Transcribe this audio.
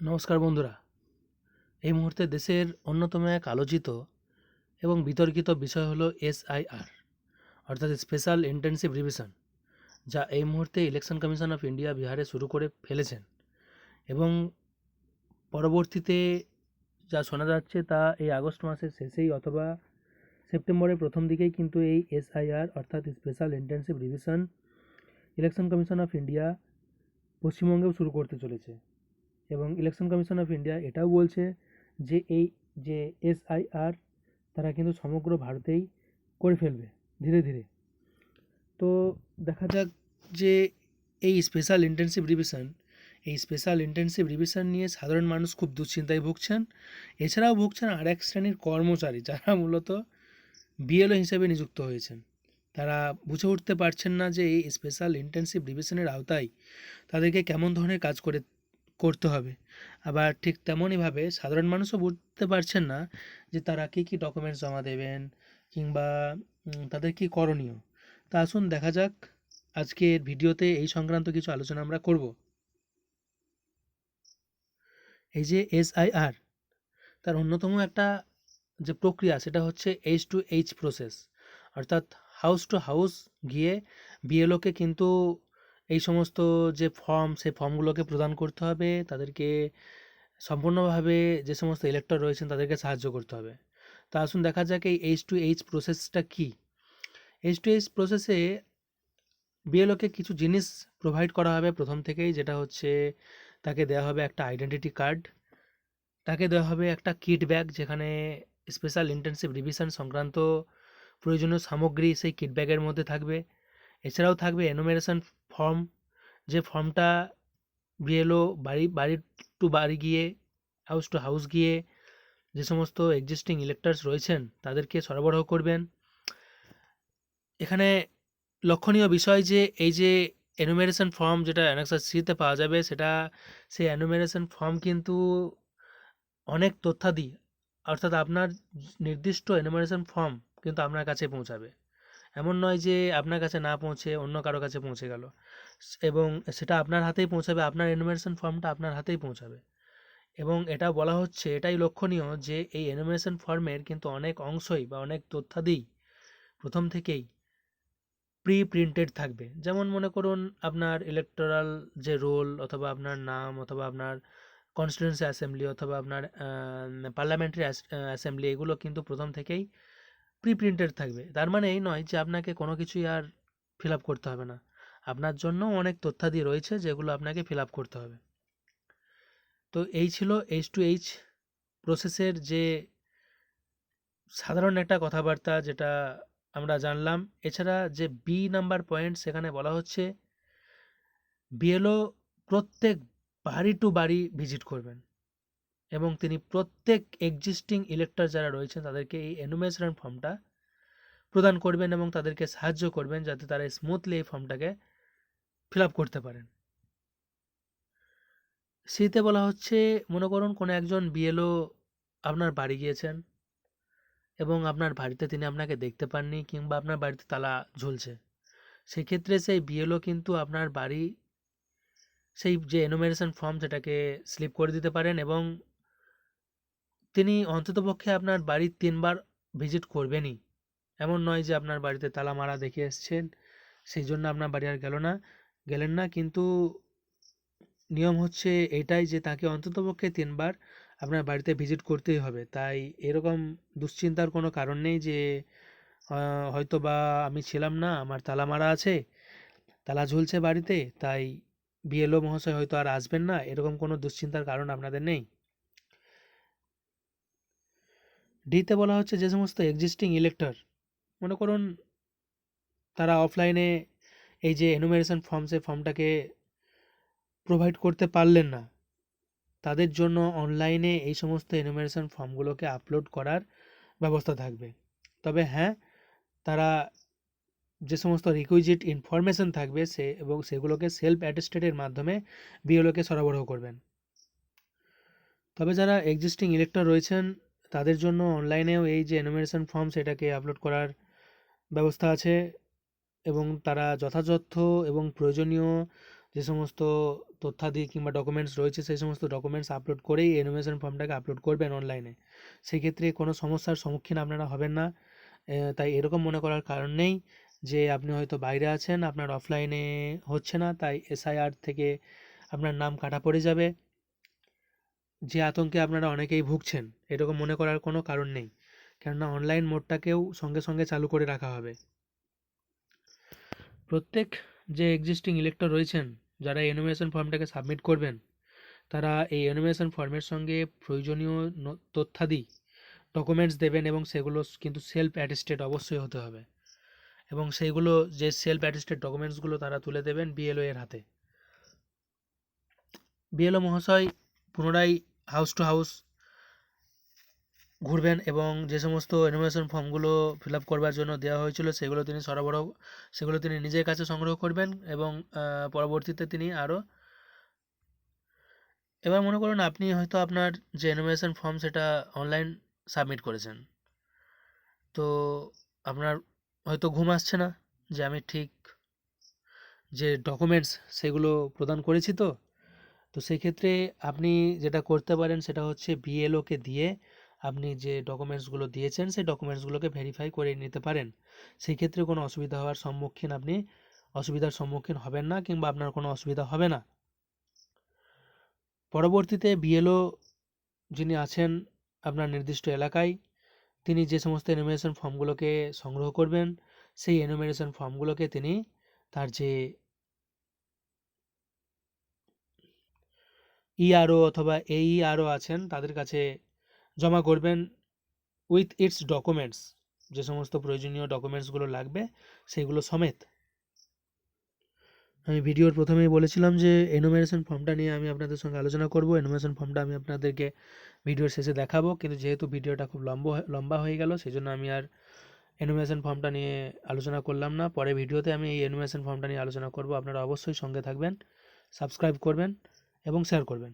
নমস্কার বন্ধুরা। এই মুহূর্তে দেশের অন্যতম এক আলোচিত এবং বিতর্কিত বিষয় হলো এসআইআর, অর্থাৎ স্পেশাল ইন্টেন্সিভ রিভিশন, যা এই মুহূর্তে ইলেকশন কমিশন অফ ইন্ডিয়া বিহারে শুরু করে ফেলেছেন। এবং পরবর্তীতে যা শোনা যাচ্ছে তা এই আগস্ট মাসের শেষেই অথবা সেপ্টেম্বরের প্রথম দিকেই কিন্তু এই এসআইআর, অর্থাৎ special intensive revision, election commission of India পশ্চিমবঙ্গেও শুরু করতে চলেছে। এবং ইলেকশন কমিশন অফ ইন্ডিয়া এটাও বলছে যে এই যে এসআইআর তারা কিন্তু সমগ্র ভারতেই করে ফেলবে ধীরে ধীরে। তো দেখা যাক যে এই স্পেশাল ইন্টেন্সিভ রিভিশন এই স্পেশাল ইন্টেন্সিভ রিভিশন নিয়ে সাধারণ মানুষ খুব দুশ্চিন্তায় ভুগছেন। এছাড়াও ভুগছেন আর এক শ্রেণির কর্মচারী যারা মূলত বিএলও হিসেবে নিযুক্ত হয়েছেন। তারা বুঝে উঠতে পারছেন না যে এই স্পেশাল ইন্টেন্সিভ রিভিশনের আওতায় তাদেরকে কেমন ধরনের কাজ করে করতে হবে। আবার ঠিক তেমনইভাবে সাধারণ মানুষও বুঝতে পারছেন না যে তারা কী কী ডকুমেন্টস জমা দেবেন কিংবা তাদের কী করণীয়। তা আসুন দেখা যাক আজকের ভিডিওতে এই সংক্রান্ত কিছু আলোচনা আমরা করব। এই যে এসআইআর তার অন্যতম একটা যে প্রক্রিয়া সেটা হচ্ছে এইচ টু এইচ প্রসেস অর্থাৎ হাউস টু হাউস গিয়ে বিএলওকে কিন্তু এই সমস্ত যে ফর্ম সেই ফর্মগুলোকে প্রদান করতে হবে। তাদেরকে সম্পূর্ণভাবে যে সমস্ত ইলেক্টর রয়েছেন, তাদেরকে সাহায্য করতে হবে। তা আসুন দেখা যাক এই এইচ টু এইচ প্রসেসটা কী এইচ টু এইচ প্রসেসে বিএলওকে কিছু জিনিস প্রোভাইড করা হবে প্রথম থেকেই, যেটা হচ্ছে তাকে দেওয়া হবে একটা আইডেন্টিটি কার্ড তাকে দেওয়া হবে একটা কিট ব্যাগ যেখানে স্পেশাল ইন্টেন্সিভ রিভিশন সংক্রান্ত প্রয়োজনীয় সামগ্রী সেই কিট ব্যাগের মধ্যে থাকবে। এছাড়াও থাকবে এনুমেরেশন ফর্ম যে ফর্মটা বিএলও বাড়ি বাড়ি টু বাড়ি গিয়ে হাউস টু হাউস গিয়ে যে সমস্ত এক্সিস্টিং ইলেক্টার্স রয়েছেন, তাদেরকে সরবরাহ করবেন। এখানে লক্ষণীয় বিষয় যে, এই যে এনুমেরেশন ফর্ম যেটা অ্যানেক্সার সিতে পাওয়া যাবে, সেটা, সেই এনুমেরেশন ফর্ম কিন্তু অনেক তথ্যাদি, অর্থাৎ আপনার নির্দিষ্ট এনুমেরেশন ফর্ম কিন্তু আপনার কাছে পৌঁছাবে। এমন নয় যে আপনার কাছে না পৌঁছে অন্য কারও কাছে পৌঁছে গেল। এবং সেটা আপনার হাতেই পৌঁছাবে, আপনার এনুমেরেশন ফর্মটা আপনার হাতেই পৌঁছাবে। এবং এটা বলা হচ্ছে, এটাই লক্ষণীয় যে এই এনুমেরেশন ফর্মের কিন্তু অনেক অংশই বা অনেক তথ্যাদি প্রথম থেকেই প্রি প্রিন্টেড থাকবে। যেমন মনে করুন, আপনার ইলেকটোরাল যে রোল অথবা আপনার নাম অথবা আপনার কনস্টিটিউন্সি অ্যাসেম্বলি অথবা আপনার পার্লামেন্টারি অ্যাসেম্বলি এগুলো কিন্তু প্রথম থেকেই প্রি প্রিন্টেড থাকবে। তার মানে এই নয় যে আপনাকে কোনো কিছুই আর ফিল আপ করতে হবে না। আপনার জন্য অনেক তথ্যাদি রয়েছে যেগুলো আপনাকে ফিল আপ করতে হবে। তো এই ছিল এইচ টু এইচ প্রসেসের যে সাধারণ একটা কথাবার্তা যেটা আমরা জানলাম। এছাড়া যে বি নাম্বার পয়েন্ট সেখানে বলা হচ্ছে বিএলও প্রত্যেক বাড়ি টু বাড়ি ভিজিট করবেন। এবং তিনি প্রত্যেক এক্সিস্টিং ইলেক্টর যারা রয়েছেন তাদেরকে এই এনুমেশন ফর্মটা প্রদান করবেন এবং তাদেরকে সাহায্য করবেন যাতে তারা স্মুথলি এই ফর্মটাকে ফিল করতে পারেন। সিতে বলা হচ্ছে, মনে করুন কোনো একজন বিএলও আপনার বাড়ি গিয়েছেন এবং আপনার বাড়িতে তিনি আপনাকে দেখতে পাননি কিংবা আপনার বাড়িতে তালা ঝুলছে। সেক্ষেত্রে সেই বিএলও কিন্তু আপনার বাড়ি, সেই যে এনুমেরেশন ফর্ম সেটাকে স্লিপ করে দিতে পারেন এবং তিনি অন্ততপক্ষে আপনার বাড়ি তিনবার ভিজিট করবেনই। এমন নয় যে আপনার বাড়িতে তালা মারা দেখে এসছেন, সেই জন্য আপনার বাড়ি আর গেল না, গেলেন না, কিন্তু নিয়ম হচ্ছে এটাই যে তাকে অন্ততপক্ষে তিনবার আপনার বাড়িতে ভিজিট করতেই হবে। তাই এরকম দুশ্চিন্তার কোনো কারণ নেই যে হয়তো বা আমি ছিলাম না, আমার তালা মারা আছে, তালা ঝুলছে বাড়িতে, তাই বিএলও মহাশয় হয়তো আর আসবেন না, এরকম কোনো দুশ্চিন্তার কারণ আপনাদের নেই। ডিতে বলা হচ্ছে যে সমস্ত এক্সিস্টিং ইলেক্টর মনে করুন তারা অফলাইনে এই যে এনুমেরেশন ফর্ম সেই ফর্মটাকে প্রোভাইড করতে পারলেন না, তাদের জন্য অনলাইনে এই সমস্ত এনুমেরেশন ফর্মগুলোকে আপলোড করার ব্যবস্থা থাকবে। তবে হ্যাঁ তারা যে সমস্ত রিকুইজিট ইনফরমেশন থাকবে সে এবং সেগুলোকে সেলফ অ্যাটেস্টেডের মাধ্যমে বিএলওকে সরবরাহ করবেন। তবে যারা এক্সিস্টিং ইলেক্টর রয়েছেন তাদের জন্য অনলাইনেও এই যে এনুমেরেশন ফর্ম সেটাকে আপলোড করার ব্যবস্থা আছে এবং তারা যথাযথ এবং প্রয়োজনীয় যে সমস্ত তথ্যাদি কিংবা ডকুমেন্টস রয়েছে, সেই সমস্ত ডকুমেন্টস আপলোড করেই এনুমেশন ফর্মটাকে আপলোড করবেন অনলাইনে সেই ক্ষেত্রে কোনো সমস্যার সম্মুখীন আপনারা হবেন না। তাই এরকম মনে করার কারণ নেই যে আপনি হয়তো বাইরে আছেন, আপনার অফলাইনে হচ্ছে না, তাই এসআইআর থেকে আপনার নাম কাটা পড়ে যাবে। যে আতঙ্কে আপনারা অনেকেই ভুগছেন, এরকম মনে করার কোনো কারণ নেই। কেননা অনলাইন মোডটাকেও সঙ্গে সঙ্গে চালু করে রাখা হবে। প্রত্যেক যে এক্সিস্টিং ইলেক্টর রয়েছেন, যারা এনোমিনেশন ফর্মটাকে সাবমিট করবেন, তারা এই এনোমিনেশন ফর্মের সঙ্গে প্রয়োজনীয় তথ্যাদি ডকুমেন্টস দেবেন এবং সেগুলো কিন্তু সেলফ অ্যাটেস্টেড অবশ্যই হতে হবে। এবং সেইগুলো যে সেলফ অ্যাটেস্টেড ডকুমেন্টসগুলো তারা তুলে দেবেন বিএলও এর হাতে। বিএলও মহাশয় পুনরায় হাউস টু হাউস ঘুরবেন এবং যে সমস্ত এনোমিনেশন ফর্মগুলো ফিল আপ করবার জন্য দেওয়া হয়েছিল, সেগুলো তিনি সরবরাহ, সেগুলো তিনি নিজের কাছে সংগ্রহ করবেন এবং পরবর্তীতে তিনি আরও এবার মনে করুন আপনি হয়তো আপনার যে এনোমিনেশন ফর্ম সেটা অনলাইন সাবমিট করেছেন। তো আপনার হয়তো ঘুম আসছে না যে আমি ঠিক যে ডকুমেন্টস সেগুলো প্রদান করেছি তো তো সেই ক্ষেত্রে আপনি যেটা করতে পারেন সেটা হচ্ছে বিএলওকে দিয়ে আপনি যে ডকুমেন্টসগুলো দিয়েছেন, সেই ডকুমেন্টসগুলোকে ভেরিফাই করে নিতে পারেন। সেই ক্ষেত্রে কোনো অসুবিধা হওয়ার সম্মুখীন আপনি, অসুবিধার সম্মুখীন হবেন না কিংবা আপনার কোনো অসুবিধা হবে না। পরবর্তীতে বিএলও যিনি আছেন আপনার নির্দিষ্ট এলাকায়, তিনি যে সমস্ত এনুমিনেশন ফর্মগুলোকে সংগ্রহ করবেন, সেই এনুমিনেশন ফর্মগুলোকে তিনি তার যে ইআরও অথবা এইআরও আছেন, তাদের কাছে জমা করবেন উইথ ইটস ডকুমেন্টস যে সমস্ত প্রয়োজনীয় ডকুমেন্টসগুলো লাগবে সেইগুলো সমেত। আমি ভিডিওর প্রথমেই বলেছিলাম যে এনুমিনেশন ফর্মটা নিয়ে আমি আপনাদের সঙ্গে আলোচনা করব এনুমিনেশন ফর্মটা আমি আপনাদেরকে ভিডিওর শেষে দেখাবো, কিন্তু যেহেতু ভিডিওটা খুব লম্বা লম্বা হয়ে গেল সেই জন্য আমি আর এনুমিনেশন ফর্মটা নিয়ে আলোচনা করলাম না। পরে ভিডিওতে আমি এই এনুমিনেশন ফর্মটা নিয়ে আলোচনা করব, আপনারা অবশ্যই সঙ্গে থাকবেন সাবস্ক্রাইব করবেন। এবং শেয়ার করবেন।